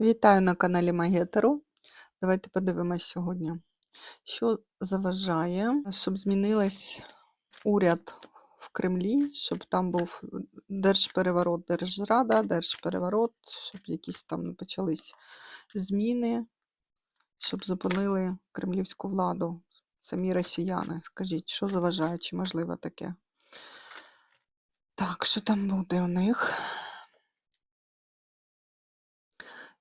Вітаю на каналі Магія Таро. Давайте подивимось сьогодні, що заважає, щоб змінилась уряд в Кремлі, щоб там був держпереворот, держрада, держпереворот, щоб якісь там почались зміни, щоб зупинили кремлівську владу, самі росіяни. Скажіть, що заважає, чи можливо таке? Так, що там буде у них?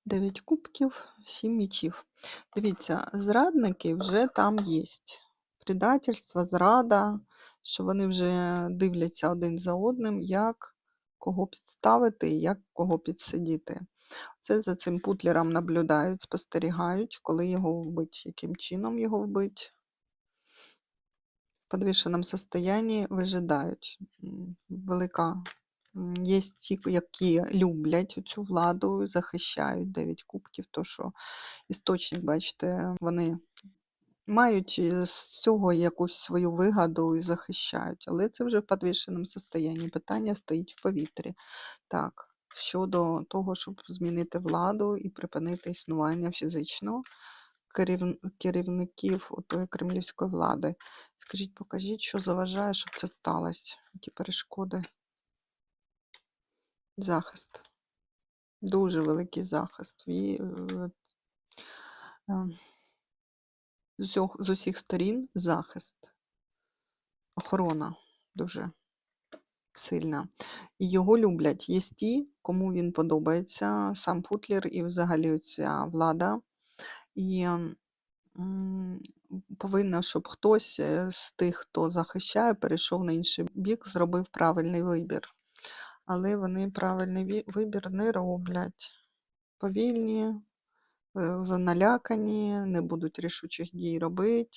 Дев'ять кубків, сім мічів. Дивіться, зрадники вже там є. Предательство, зрада, що вони вже дивляться один за одним, як кого підставити і як кого підсидіти. Це за цим путлером наблюдають, спостерігають, коли його вбить, яким чином його вбить. В подвішеному состоянні вижидають. Велика Є ті, які люблять цю владу, захищають 9 кубків, то що істочник, бачите, вони мають з цього якусь свою вигоду і захищають. Але це вже в підвішеному стані. Питання стоїть в повітрі. Так, щодо того, щоб змінити владу і припинити існування фізичного керів- керівників отої кремлівської влади. Скажіть, покажіть, що заважає, щоб це сталося? Які перешкоди? Захист. Дуже великий захист. І, е, е, з, усіх сторін захист. Охорона дуже сильна. І його люблять. Є ті, кому він подобається, сам Путлер і взагалі ця влада. І м, повинно, щоб хтось е, з тих, хто захищає, перейшов на інший бік, зробив правильний вибір. Але вони правильний вибір не роблять. Повільні, е, заналякані, не будуть рішучих дій робити.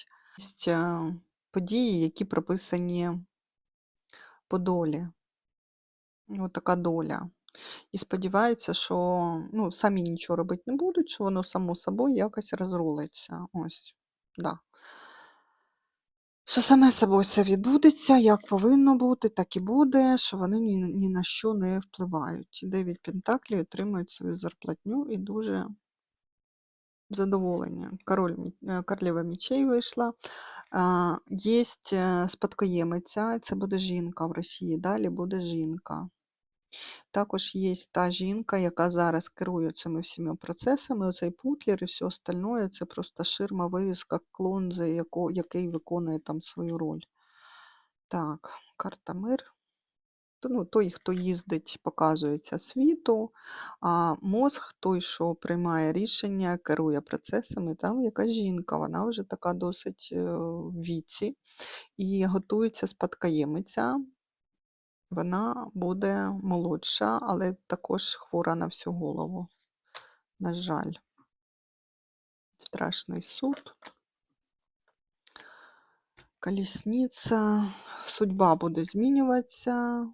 Є е, події, які прописані по долі. Ось така доля. І сподіваються, що ну, самі нічого робити не будуть, що воно само собою якось розрулиться. Ось, да. Що саме собою це відбудеться, як повинно бути, так і буде, що вони ні, ні на що не впливають. Дев'ять пентаклів отримують свою зарплатню і дуже задоволення. Король, е, королева мічей вийшла. Є спадкоємиця, це буде жінка в Росії, далі буде жінка. Також є та жінка, яка зараз керує цими всіма процесами, оцей путлер і все остальне, це просто ширма, вивіска, клон, за яко, який виконує там свою роль. Так, карта мир. Ну, той, хто їздить, показується світу, а мозг, той, що приймає рішення, керує процесами, там якась жінка, вона вже така досить е, в віці і готується спадкоємиця. Вона буде молодша, але також хвора на всю голову. На жаль, страшний суд. Колісниця, судьба буде змінюватися.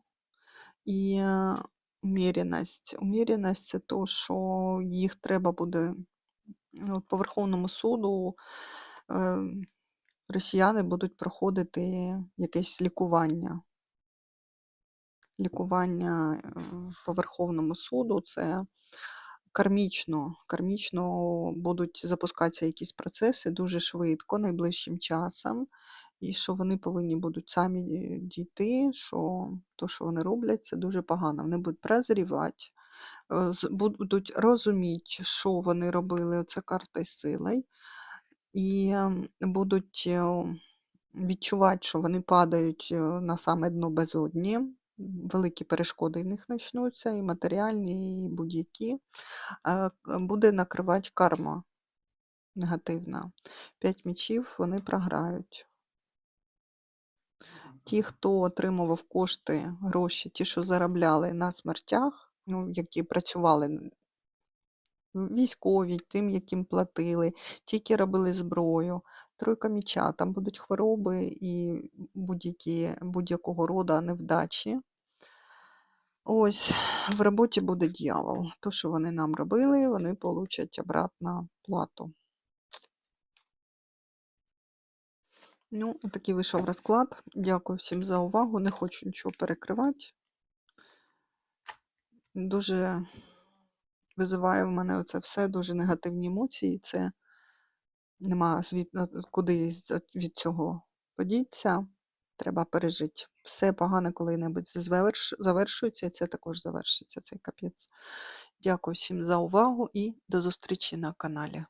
І е, уміряність. Уміряність це то, що їх треба буде ну, по Верховному суду е, росіяни будуть проходити якесь лікування. Лікування е, по Верховному суду це кармічно. Кармічно будуть запускатися якісь процеси дуже швидко, найближчим часом, і що вони повинні будуть самі дійти, що то, що вони роблять, це дуже погано. Вони будуть прозрівати, е, будуть розуміти, що вони робили, це карта силою, і ем, будуть е, відчувати, що вони падають е, на саме дно безодні. Великі перешкоди в них почнуться, і матеріальні, і будь-які. Буде накривати карма негативна. П'ять мічів вони програють. Ті, хто отримував кошти, гроші, ті, що заробляли на смертях, ну, які працювали військові, тим, яким платили, ті, які робили зброю. Тройка міча, там будуть хвороби і будь-якого роду невдачі. Ось, в роботі буде дьявол. То, що вони нам робили, вони получать обратно плату. Ну, такий вийшов розклад. Дякую всім за увагу. Не хочу нічого перекривати. Дуже визиває в мене оце все дуже негативні емоції. Це нема звід... е, куди від цього подіться. Треба пережити. Все погане коли-небудь заверш... завершується, і це також завершиться, цей капець. Дякую всім за увагу і до зустрічі на каналі.